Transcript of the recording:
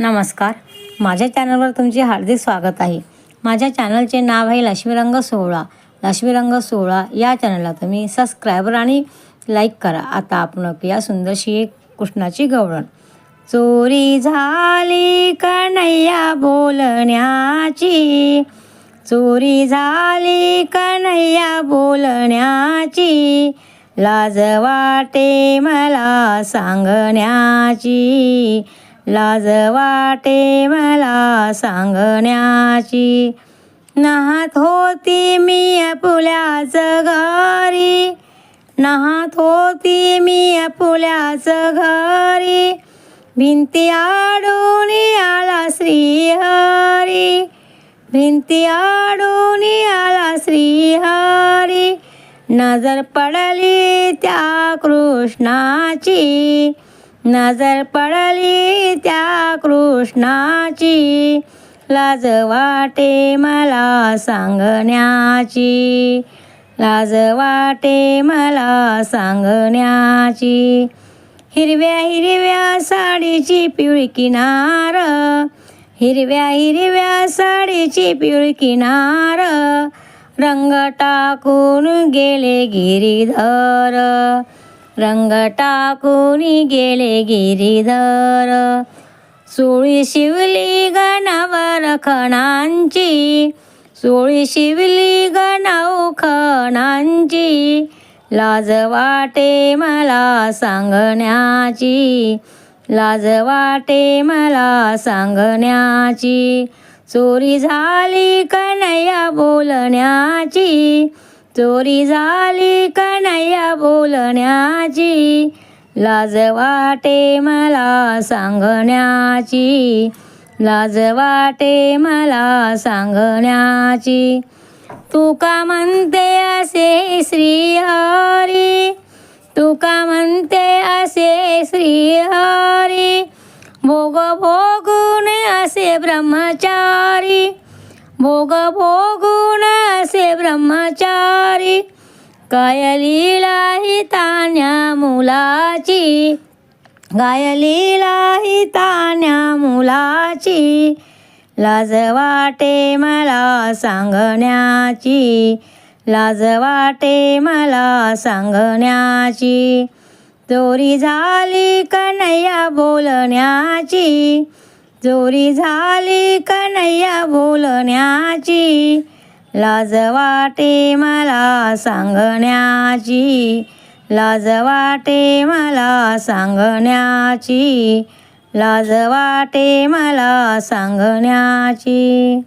नमस्कार. माझ्या चॅनलवर तुमचे हार्दिक स्वागत आहे. माझ्या चॅनलचे नाव आहे लक्ष्मीरंग सोहळा. लक्ष्मीरंग सोहळा या चॅनलला तुम्ही सबस्क्रायबर आणि लाईक करा. आता आपण या सुंदरशी एक कृष्णाची गवळण. चोरी झाली कन्हैया बोलण्याची. चोरी झाली कन्हैया बोलण्याची. लाज वाटे मला सांगण्याची. लाज वाटे मला सांगण्याची. नाहत होती मी अपुल्याच घरी. नाहत होती मी अपुल्याच घरी. भिंती आडून आला श्रीहरी. भिंती आडून आला श्रीहरी. नजर पडली त्या कृष्णाची. नजर पडली त्या कृष्णाची. लाज वाटे मला सांगण्याची. लाज वाटे मला सांगण्याची. हिरव्या हिरव्या साडीची पिवळी किनार. हिरव्या हिरव्या साडीची पिवळी किनार. रंग टाकून गेले गिरीधर. रंग टाकून गेले गिरीधर. सोळी शिवली गणावर खणांची. सोळी शिवली गणाऊ खणांची. लाज वाटे मला सांगण्याची. लाज वाटे मला सांगण्याची. चोरी झाली कन्हैया बोलण्याची. चोरी झाली कन्हैया बोलण्याची? लाज वाटे मला सांगण्याची. लाज वाटे मला सांगण्याची. तू का म्हणते असे श्रीहरी तू का म्हणते असे श्रीहरी भोग भोगून असे ब्रह्मचारी. भोग भोगून असे ब्रह्मचारी. काय लीला ही तान्या मुलाची गायली लीला ही तान्या मुलाची लाज वाटे मला सांगण्याची लाज वाटे मला सांगण्याची. चोरी झाली कन्हैया बोलण्याची चोरी झाली कन्हैया बोलण्याची. लाज वाटे मला सांगण्याची लाज वाटे मला सांगण्याची लाज वाटे मला सांगण्याची.